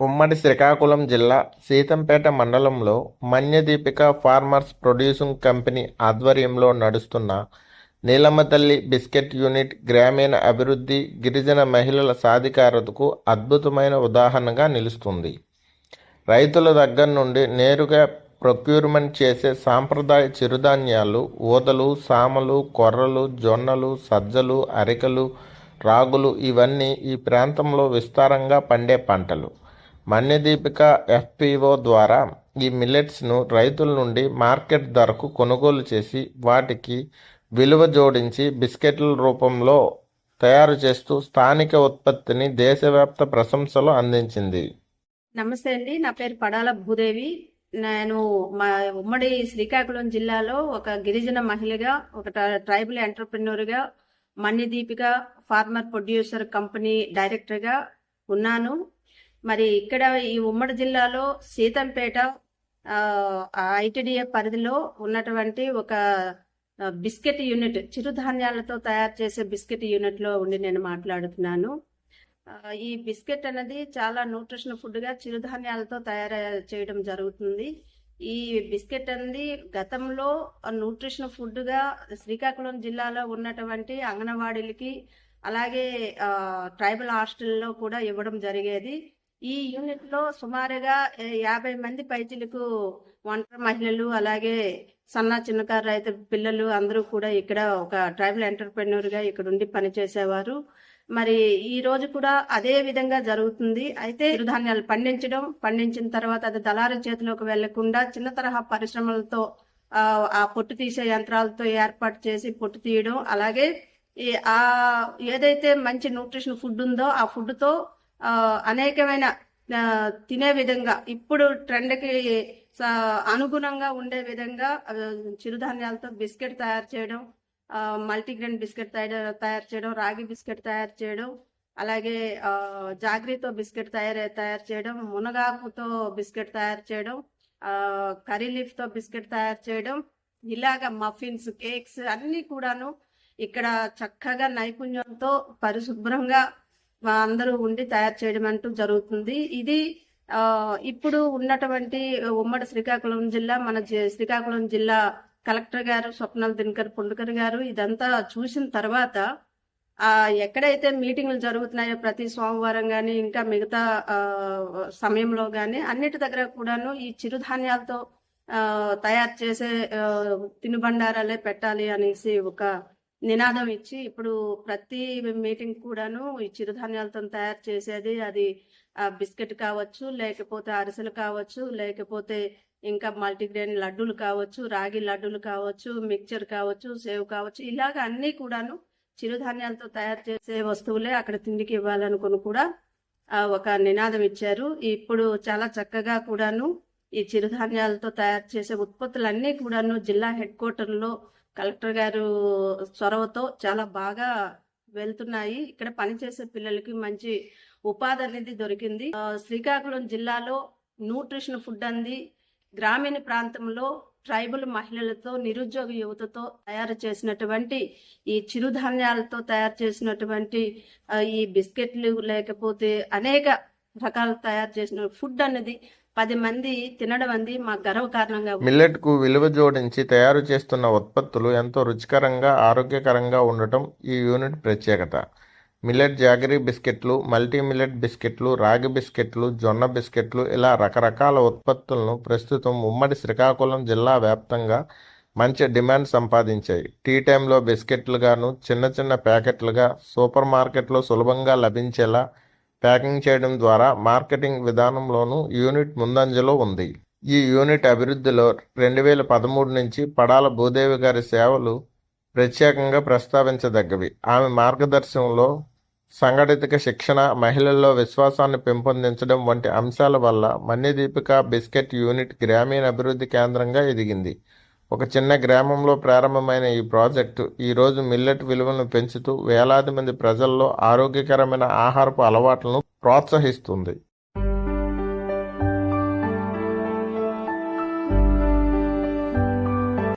ఉమ్మడి శ్రీకాకుళం జిల్లా సీతంపేట మండలంలో మన్యదీపిక ఫార్మర్స్ ప్రొడ్యూసింగ్ కంపెనీ ఆధ్వర్యంలో నడుస్తున్న నీలమతల్లి బిస్కెట్ యూనిట్ గ్రామీణ అభివృద్ధి గిరిజన మహిళల సాధికారతకు అద్భుతమైన ఉదాహరణగా నిలుస్తుంది. రైతుల దగ్గర నుండి నేరుగా ప్రొక్యూర్మెంట్ చేసే సాంప్రదాయ చిరుధాన్యాలు ఊదలు సామలు కొర్రలు జొన్నలు సజ్జలు అరికలు రాగులు ఇవన్నీ ఈ ప్రాంతంలో విస్తారంగా పండే పంటలు. మన్యదీపిక ఎఫ్పిఓ ద్వారా ఈ మిల్లెట్స్ను రైతుల నుండి మార్కెట్ ధరకు కొనుగోలు చేసి వాటికి విలువ జోడించి బిస్కెట్ల రూపంలో తయారు చేస్తూ స్థానిక ఉత్పత్తిని దేశవ్యాప్త ప్రశంసలు అందించింది. నమస్తే అండి. నా పేరు పడాల భూదేవి. నేను మా ఉమ్మడి శ్రీకాకుళం జిల్లాలో ఒక గిరిజన మహిళగా ఒక ట్రైబల్ ఎంటర్ప్రెన్యూర్గా మన్యదీపిక ఫార్మర్ ప్రొడ్యూసర్ కంపెనీ డైరెక్టర్గా ఉన్నాను. మరి ఇక్కడ ఈ ఉమ్మడి జిల్లాలో సీతంపేట ఐటీడీఏ పరిధిలో ఉన్నటువంటి ఒక బిస్కెట్ యూనిట్ చిరుధాన్యాలతో తయారు చేసే బిస్కెట్ యూనిట్లో ఉండి నేను మాట్లాడుతున్నాను. ఈ బిస్కెట్ అనేది చాలా న్యూట్రిషన్ ఫుడ్గా చిరుధాన్యాలతో తయారు చేయడం జరుగుతుంది. ఈ బిస్కెట్ అనేది గతంలో న్యూట్రిషన్ ఫుడ్గా శ్రీకాకుళం జిల్లాలో ఉన్నటువంటి అంగన్వాడీలకి అలాగే ట్రైబల్ హాస్టల్లో కూడా ఇవ్వడం జరిగేది. ఈ యూనిట్లో సుమారుగా యాభై మంది పైచిలకు ఒంటరి మహిళలు అలాగే సన్న చిన్నకారు రైతు పిల్లలు అందరూ కూడా ఇక్కడ ఒక ట్రైబల్ ఎంటర్ప్రెన్యూర్గా ఇక్కడ ఉండి పనిచేసేవారు. మరి ఈ రోజు కూడా అదే విధంగా జరుగుతుంది. అయితే చిరుధాన్యాలు పండించడం పండించిన తర్వాత అది దళారు చేతిలోకి వెళ్ళకుండా చిన్న తరహా పరిశ్రమలతో ఆ, పొట్టు తీసే యంత్రాలతో ఏర్పాటు చేసి పొట్టు తీయడం అలాగే ఆ ఏదైతే మంచి న్యూట్రిషన్ ఫుడ్ ఉందో ఆ ఫుడ్తో అనేకమైన తినే విధంగా ఇప్పుడు ట్రెండ్కి అనుగుణంగా ఉండే విధంగా చిరుధాన్యాలతో బిస్కెట్ తయారు చేయడం మల్టీగ్రెయిన్ బిస్కెట్ తయారు తయారు చేయడం రాగి బిస్కెట్ తయారు చేయడం అలాగే జాగ్రీతో బిస్కెట్ తయారు తయారు చేయడం మునగాకుతో బిస్కెట్ తయారు చేయడం కర్రీ లీఫ్తో బిస్కెట్ తయారు చేయడం ఇలాగ మఫిన్స్ కేక్స్ అన్నీ కూడాను ఇక్కడ చక్కగా నైపుణ్యంతో పరిశుభ్రంగా అందరూ ఉండి తయారు చేయడం అంటూ జరుగుతుంది. ఇది ఇప్పుడు ఉన్నటువంటి ఉమ్మడి శ్రీకాకుళం జిల్లా మన శ్రీకాకుళం జిల్లా కలెక్టర్ గారు స్వప్నల్ దినకర్ పుండుకర్ గారు ఇదంతా చూసిన తర్వాత ఆ ఎక్కడైతే మీటింగ్లు జరుగుతున్నాయో ప్రతి సోమవారం కానీ ఇంకా మిగతా సమయంలో కానీ అన్నిటి దగ్గర కూడాను ఈ చిరుధాన్యాలతో తయారు చేసే తినుబండారాలే పెట్టాలి అనేసి ఒక నినాదం ఇచ్చి ఇప్పుడు ప్రతి మీటింగ్ కూడాను ఈ చిరుధాన్యాలతో తయారు చేసేది అది ఆ, బిస్కెట్ కావచ్చు లేకపోతే అరిసెలు కావచ్చు లేకపోతే ఇంకా మల్టీగ్రెయిన్ లడ్డూలు కావచ్చు రాగి లడ్డూలు కావచ్చు మిక్చర్ కావచ్చు సేవ్ కావచ్చు ఇలాగ అన్నీ కూడాను చిరుధాన్యాలతో తయారు చేసే వస్తువులే అక్కడ తిండికి ఇవ్వాలనుకుని కూడా ఒక నినాదం ఇచ్చారు. ఇప్పుడు చాలా చక్కగా కూడాను ఈ చిరుధాన్యాలతో తయారు చేసే ఉత్పత్తులన్నీ కూడాను జిల్లా హెడ్ క్వార్టర్లో కలెక్టర్ గారు చొరవతో చాలా బాగా వెళ్తున్నాయి. ఇక్కడ పనిచేసే పిల్లలకి మంచి ఉపాధి అనేది దొరికింది. శ్రీకాకుళం జిల్లాలో న్యూట్రిషన్ ఫుడ్ అంది. గ్రామీణ ప్రాంతంలో ట్రైబల్ మహిళలతో నిరుద్యోగ యువతతో తయారు చేసినటువంటి ఈ చిరుధాన్యాలతో తయారు చేసినటువంటి ఈ బిస్కెట్లు లేకపోతే అనేక రకాలు తయారు చేసిన ఫుడ్ అనేది పది మంది తినడం అంది మా గర్వకారణంగా మిల్లెట్ మిల్లెట్కు విలువ జోడించి తయారు చేస్తున్న ఉత్పత్తులు ఎంతో రుచికరంగా ఆరోగ్యకరంగా ఉండటం ఈ యూనిట్ ప్రత్యేకత. మిల్లెట్ జాగరీ బిస్కెట్లు మల్టీ మిల్లెట్ బిస్కెట్లు రాగి బిస్కెట్లు జొన్న బిస్కెట్లు ఇలా రకరకాల ఉత్పత్తులను ప్రస్తుతం ఉమ్మడి శ్రీకాకుళం జిల్లా వ్యాప్తంగా మంచి డిమాండ్ సంపాదించాయి. టీ టైంలో బిస్కెట్లుగాను చిన్న చిన్న ప్యాకెట్లుగా సూపర్ మార్కెట్లో సులభంగా లభించేలా ప్యాకింగ్ చేయడం ద్వారా మార్కెటింగ్ విధానంలోనూ యూనిట్ ముందంజలో ఉంది. ఈ యూనిట్ అభివృద్ధిలో రెండు వేల పదమూడు నుంచి పడాల భూదేవి గారి సేవలు ప్రత్యేకంగా ప్రస్తావించదగ్గవి. ఆమె మార్గదర్శనంలో సంఘటిత శిక్షణ మహిళల్లో విశ్వాసాన్ని పెంపొందించడం వంటి అంశాల వల్ల మన్యదీపిక బిస్కెట్ యూనిట్ గ్రామీణ అభివృద్ధి కేంద్రంగా ఎదిగింది. ఒక చిన్న గ్రామంలో ప్రారంభమైన ఈ ప్రాజెక్టు ఈరోజు మిల్లెట్ విలువలను పెంచుతూ వేలాది మంది ప్రజల్లో ఆరోగ్యకరమైన ఆహారపు అలవాట్లను ప్రోత్సహిస్తుంది.